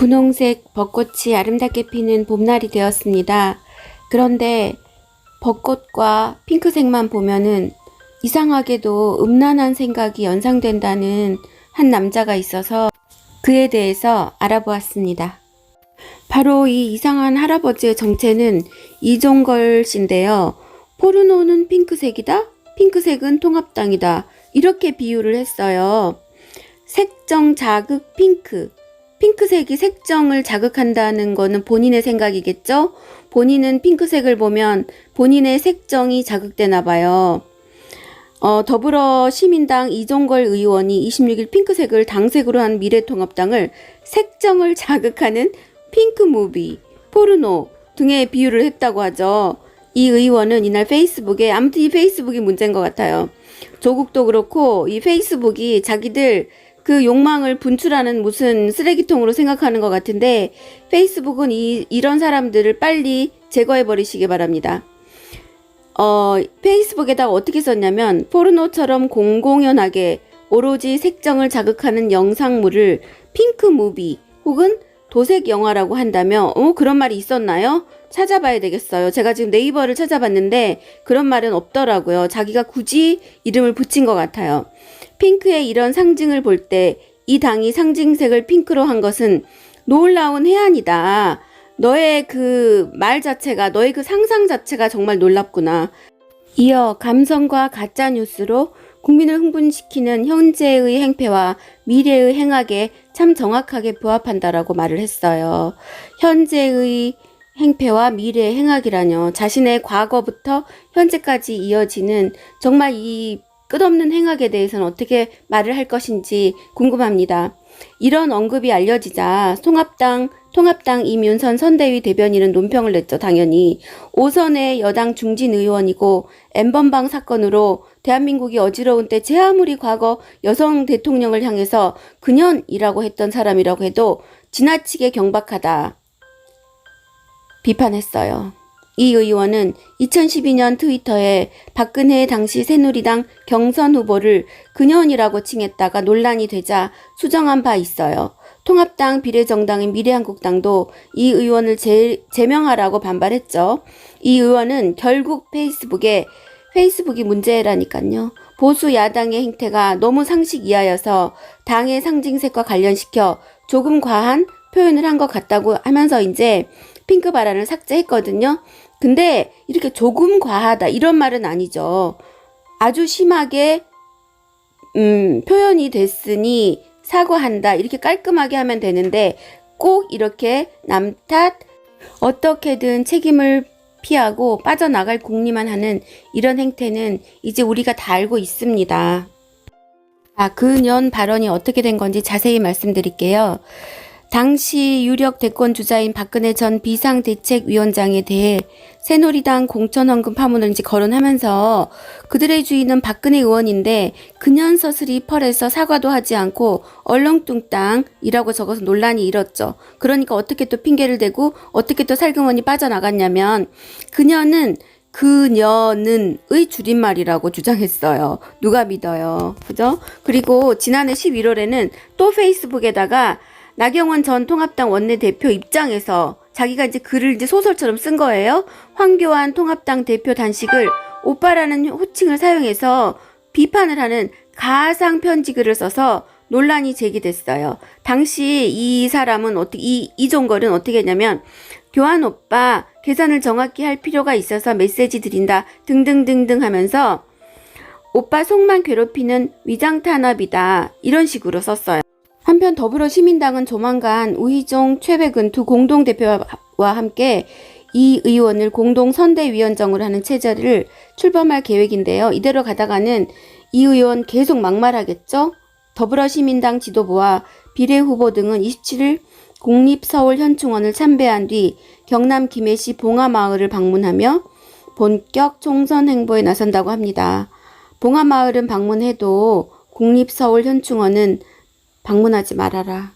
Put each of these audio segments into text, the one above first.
분홍색 벚꽃이 아름답게 피는 봄날이 되었습니다. 그런데 벚꽃과 핑크색만 보면은 이상하게도 음란한 생각이 연상된다는 한 남자가 있어서 그에 대해서 알아보았습니다. 바로 이 이상한 할아버지의 정체는 이종걸 씨인데요. 포르노는 핑크색이다? 핑크색은 통합당이다. 이렇게 비유를 했어요. 색정 자극 핑크. 핑크색이 색정을 자극한다는 거는 본인의 생각이겠죠? 본인은 핑크색을 보면 본인의 색정이 자극되나 봐요. 어, 더불어 시민당 이종걸 의원이 26일 핑크색을 당색으로 한 미래통합당을 색정을 자극하는 핑크 무비, 포르노 등의 비유를 했다고 하죠. 이 의원은 이날 페이스북에 아무튼 이 페이스북이 문제인 것 같아요. 조국도 그렇고 이 페이스북이 자기들 그 욕망을 분출하는 무슨 쓰레기통으로 생각하는 것 같은데 페이스북은 이, 이런 사람들을 빨리 제거해 버리시기 바랍니다. 어, 페이스북에다가 어떻게 썼냐면 포르노처럼 공공연하게 오로지 색정을 자극하는 영상물을 핑크 무비 혹은 도색 영화라고 한다며 어 그런 말이 있었나요? 찾아봐야 되겠어요. 제가 지금 네이버를 찾아봤는데 그런 말은 없더라고요. 자기가 굳이 이름을 붙인 것 같아요. 핑크의 이런 상징을 볼 때 이 당이 상징색을 핑크로 한 것은 놀라운 해안이다. 너의 그 말 자체가 너의 그 상상 자체가 정말 놀랍구나. 이어 감성과 가짜 뉴스로 국민을 흥분시키는 현재의 행패와 미래의 행악에 참 정확하게 부합한다라고 말을 했어요. 현재의 행패와 미래의 행악이라뇨. 자신의 과거부터 현재까지 이어지는 정말 이 끝없는 행악에 대해서는 어떻게 말을 할 것인지 궁금합니다. 이런 언급이 알려지자 통합당 통합당 이윤선 선대위 대변인은 논평을 냈죠, 당연히. 오선의 여당 중진 의원이고 엠번방 사건으로 대한민국이 어지러운 때 제 아무리 과거 여성 대통령을 향해서 그년이라고 했던 사람이라고 해도 지나치게 경박하다. 비판했어요. 이 의원은 2012년 트위터에 박근혜 당시 새누리당 경선 후보를 그년이라고 칭했다가 논란이 되자 수정한 바 있어요. 통합당 비례정당인 미래한국당도 이 의원을 제, 제명하라고 반발했죠. 이 의원은 결국 페이스북에 페이스북이 문제라니까요. 보수 야당의 행태가 너무 상식 이하여서 당의 상징색과 관련시켜 조금 과한 표현을 한 것 같다고 하면서 이제 핑크 바란을 삭제했거든요. 근데 이렇게 조금 과하다 이런 말은 아니죠. 아주 심하게 음, 표현이 됐으니 사과한다 이렇게 깔끔하게 하면 되는데 꼭 이렇게 남 탓 어떻게든 책임을 피하고 빠져나갈 궁리만 하는 이런 행태는 이제 우리가 다 알고 있습니다. 아, 그년 발언이 어떻게 된 건지 자세히 말씀드릴게요. 당시 유력 대권 주자인 박근혜 전 비상대책위원장에 대해 새누리당 공천헌금 파문을 이제 거론하면서 그들의 주인은 박근혜 의원인데 그년 서슬이 펄에서 사과도 하지 않고 얼렁뚱땅이라고 적어서 논란이 일었죠. 그러니까 어떻게 또 핑계를 대고 어떻게 또 살금원이 빠져나갔냐면 그녀는 그녀는의 줄임말이라고 주장했어요. 누가 믿어요. 그죠? 그리고 지난해 11월에는 또 페이스북에다가 나경원 전 통합당 원내대표 입장에서 자기가 이제 글을 이제 소설처럼 쓴 거예요. 황교안 통합당 대표 단식을 오빠라는 호칭을 사용해서 비판을 하는 가상 편지 글을 써서 논란이 제기됐어요. 당시 이 사람은 어떻게 이 이종걸은 어떻게 했냐면 교환 오빠 계산을 정확히 할 필요가 있어서 메시지 드린다 등등등등 하면서 오빠 속만 괴롭히는 위장 탄압이다 이런 식으로 썼어요. 한편 더불어시민당은 조만간 우희종, 최백은 두 공동대표와 함께 이 의원을 공동선대위원장으로 하는 체제를 출범할 계획인데요. 이대로 가다가는 이 의원 계속 막말하겠죠? 더불어시민당 지도부와 비례 후보 등은 27일 국립서울현충원을 참배한 뒤 경남 김해시 봉화마을을 방문하며 본격 총선 행보에 나선다고 합니다. 봉화마을은 방문해도 국립서울현충원은 방문하지 말아라.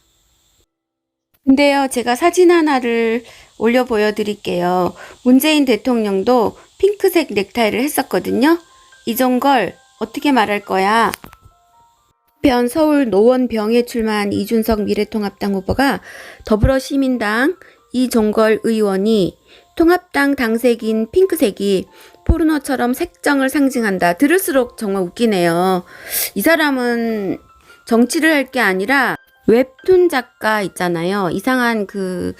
근데요, 제가 사진 하나를 올려 보여드릴게요. 문재인 대통령도 핑크색 넥타이를 했었거든요. 이종걸, 어떻게 말할 거야? 한편 서울 노원병에 출마한 이준석 미래통합당 후보가 더불어시민당 이종걸 의원이 통합당 당색인 핑크색이 포르노처럼 색정을 상징한다. 들을수록 정말 웃기네요. 이 사람은 정치를 할 게 아니라 웹툰 작가 있잖아요. 이상한 그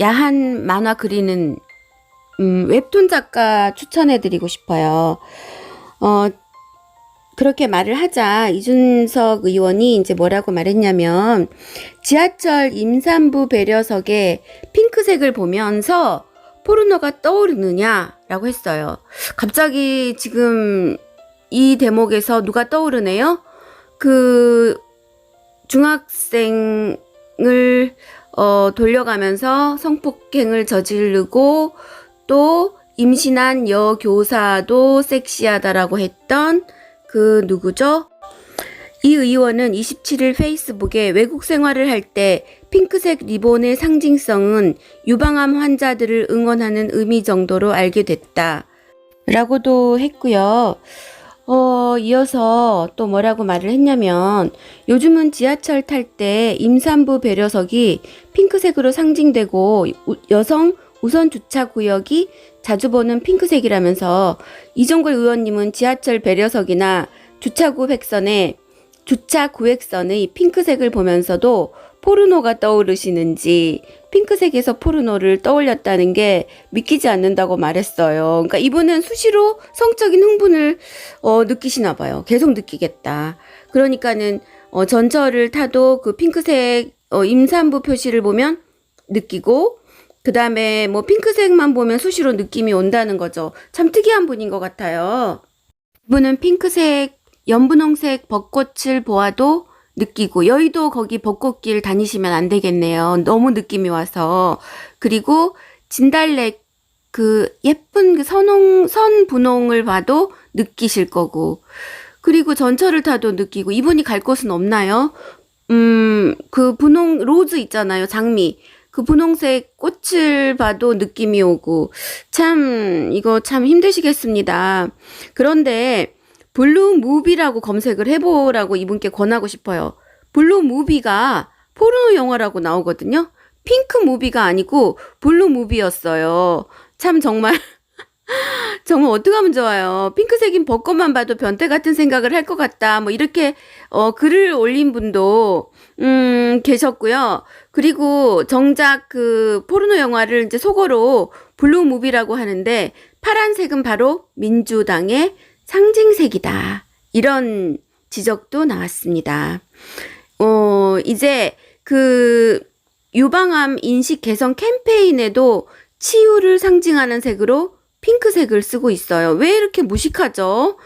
야한 만화 그리는 음, 웹툰 작가 추천해드리고 싶어요. 어, 그렇게 말을 하자 이준석 의원이 이제 뭐라고 말했냐면 지하철 임산부 배려석에 핑크색을 보면서 포르노가 떠오르느냐라고 했어요. 갑자기 지금 이 대목에서 누가 떠오르네요? 그 중학생을 어, 돌려가면서 성폭행을 저지르고 또 임신한 여교사도 섹시하다라고 했던 그 누구죠? 이 의원은 27일 페이스북에 외국 생활을 할 때 핑크색 리본의 상징성은 유방암 환자들을 응원하는 의미 정도로 알게 됐다. 라고도 했고요. 어, 이어서 또 뭐라고 말을 했냐면 요즘은 지하철 탈 때 임산부 배려석이 핑크색으로 상징되고 우- 여성 우선 주차 구역이 자주 보는 핑크색이라면서 이종걸 의원님은 지하철 배려석이나 주차구 획선에 주차 구획선의 핑크색을 보면서도 포르노가 떠오르시는지 핑크색에서 포르노를 떠올렸다는 게 믿기지 않는다고 말했어요. 그러니까 이분은 수시로 성적인 흥분을 어, 느끼시나 봐요. 계속 느끼겠다. 그러니까는 어, 전철을 타도 그 핑크색 어, 임산부 표시를 보면 느끼고 그 다음에 뭐 핑크색만 보면 수시로 느낌이 온다는 거죠. 참 특이한 분인 것 같아요. 이분은 핑크색, 연분홍색 벚꽃을 보아도 느끼고 여의도 거기 벚꽃길 다니시면 안 되겠네요. 너무 느낌이 와서 그리고 진달래 그 예쁜 그 선홍 선 분홍을 봐도 느끼실 거고 그리고 전철을 타도 느끼고 이분이 갈 곳은 없나요? 음, 그 분홍 로즈 있잖아요. 장미. 그 분홍색 꽃을 봐도 느낌이 오고 참 이거 참 힘드시겠습니다. 그런데 블루 무비라고 검색을 해보라고 이분께 권하고 싶어요. 블루 무비가 포르노 영화라고 나오거든요. 핑크 무비가 아니고 블루 무비였어요. 참 정말 정말 어떡하면 좋아요. 핑크색인 벚꽃만 봐도 변태 같은 생각을 할 것 같다. 뭐 이렇게 어 글을 올린 분도 음 계셨고요. 그리고 정작 그 포르노 영화를 이제 속어로 블루 무비라고 하는데 파란색은 바로 민주당의 상징색이다. 이런 지적도 나왔습니다. 어, 이제 그 유방암 인식 개선 캠페인에도 치유를 상징하는 색으로 핑크색을 쓰고 있어요. 왜 이렇게 무식하죠?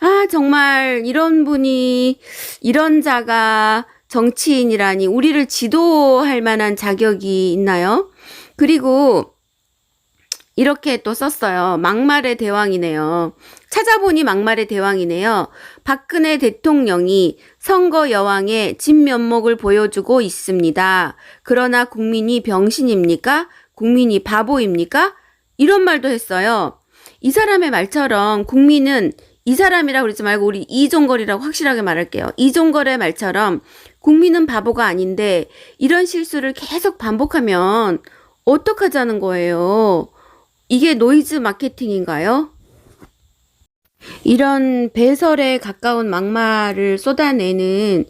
아, 정말 이런 분이, 이런 자가 정치인이라니 우리를 지도할 만한 자격이 있나요? 그리고 이렇게 또 썼어요. 막말의 대왕이네요. 찾아보니 막말의 대왕이네요. 박근혜 대통령이 선거 여왕의 진면목을 보여주고 있습니다. 그러나 국민이 병신입니까? 국민이 바보입니까? 이런 말도 했어요. 이 사람의 말처럼 국민은 이 사람이라고 그러지 말고 우리 이종걸이라고 확실하게 말할게요. 이종걸의 말처럼 국민은 바보가 아닌데 이런 실수를 계속 반복하면 어떡하자는 거예요. 이게 노이즈 마케팅인가요? 이런 배설에 가까운 막말을 쏟아내는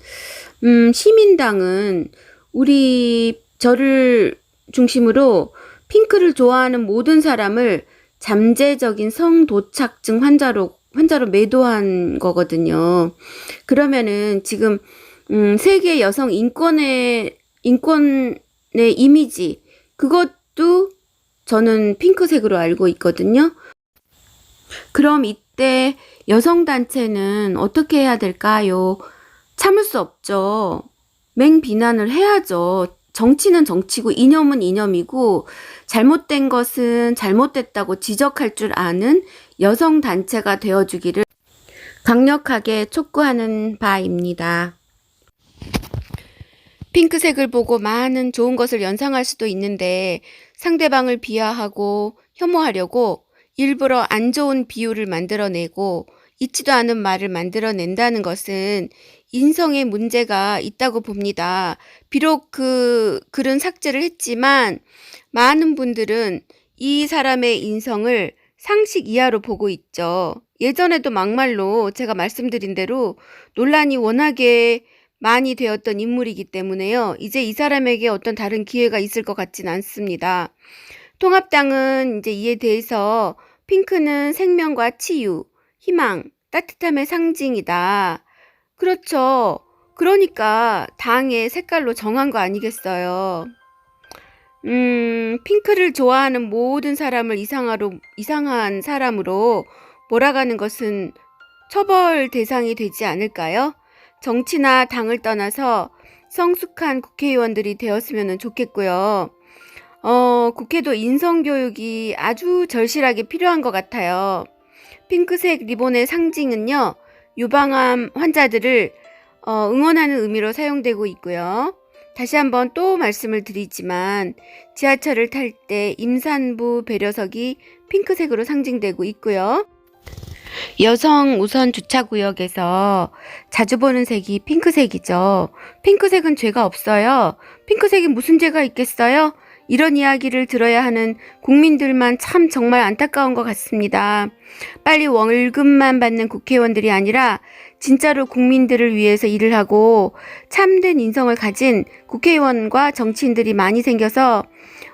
음, 시민당은 우리 저를 중심으로 핑크를 좋아하는 모든 사람을 잠재적인 성도착증 환자로 환자로 매도한 거거든요. 그러면은 지금 음, 세계 여성 인권의 인권의 이미지 그것도 저는 핑크색으로 알고 있거든요. 그럼 이때 여성단체는 어떻게 해야 될까요? 참을 수 없죠. 맹 비난을 해야죠. 정치는 정치고 이념은 이념이고 잘못된 것은 잘못됐다고 지적할 줄 아는 여성단체가 되어주기를 강력하게 촉구하는 바입니다. 핑크색을 보고 많은 좋은 것을 연상할 수도 있는데 상대방을 비하하고 혐오하려고 일부러 안 좋은 비유를 만들어내고 있지도 않은 말을 만들어낸다는 것은 인성에 문제가 있다고 봅니다. 비록 그 글은 삭제를 했지만 많은 분들은 이 사람의 인성을 상식 이하로 보고 있죠. 예전에도 막말로 제가 말씀드린 대로 논란이 워낙에 많이 되었던 인물이기 때문에요. 이제 이 사람에게 어떤 다른 기회가 있을 것 같진 않습니다. 통합당은 이제 이에 대해서 핑크는 생명과 치유, 희망, 따뜻함의 상징이다. 그렇죠. 그러니까 당의 색깔로 정한 거 아니겠어요. 음, 핑크를 좋아하는 모든 사람을 이상하로, 이상한 사람으로 몰아가는 것은 처벌 대상이 되지 않을까요? 정치나 당을 떠나서 성숙한 국회의원들이 되었으면 좋겠고요. 어, 국회도 인성교육이 아주 절실하게 필요한 것 같아요. 핑크색 리본의 상징은요, 유방암 환자들을 어, 응원하는 의미로 사용되고 있고요. 다시 한번 또 말씀을 드리지만 지하철을 탈 때 임산부 배려석이 핑크색으로 상징되고 있고요. 여성 우선 주차구역에서 자주 보는 색이 핑크색이죠. 핑크색은 죄가 없어요. 핑크색이 무슨 죄가 있겠어요? 이런 이야기를 들어야 하는 국민들만 참 정말 안타까운 것 같습니다. 빨리 월급만 받는 국회의원들이 아니라 진짜로 국민들을 위해서 일을 하고 참된 인성을 가진 국회의원과 정치인들이 많이 생겨서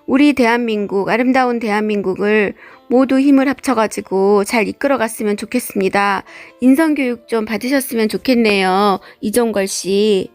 우리 대한민국, 아름다운 대한민국을 모두 힘을 합쳐가지고 잘 이끌어갔으면 좋겠습니다. 인성교육 좀 받으셨으면 좋겠네요. 이종걸 씨.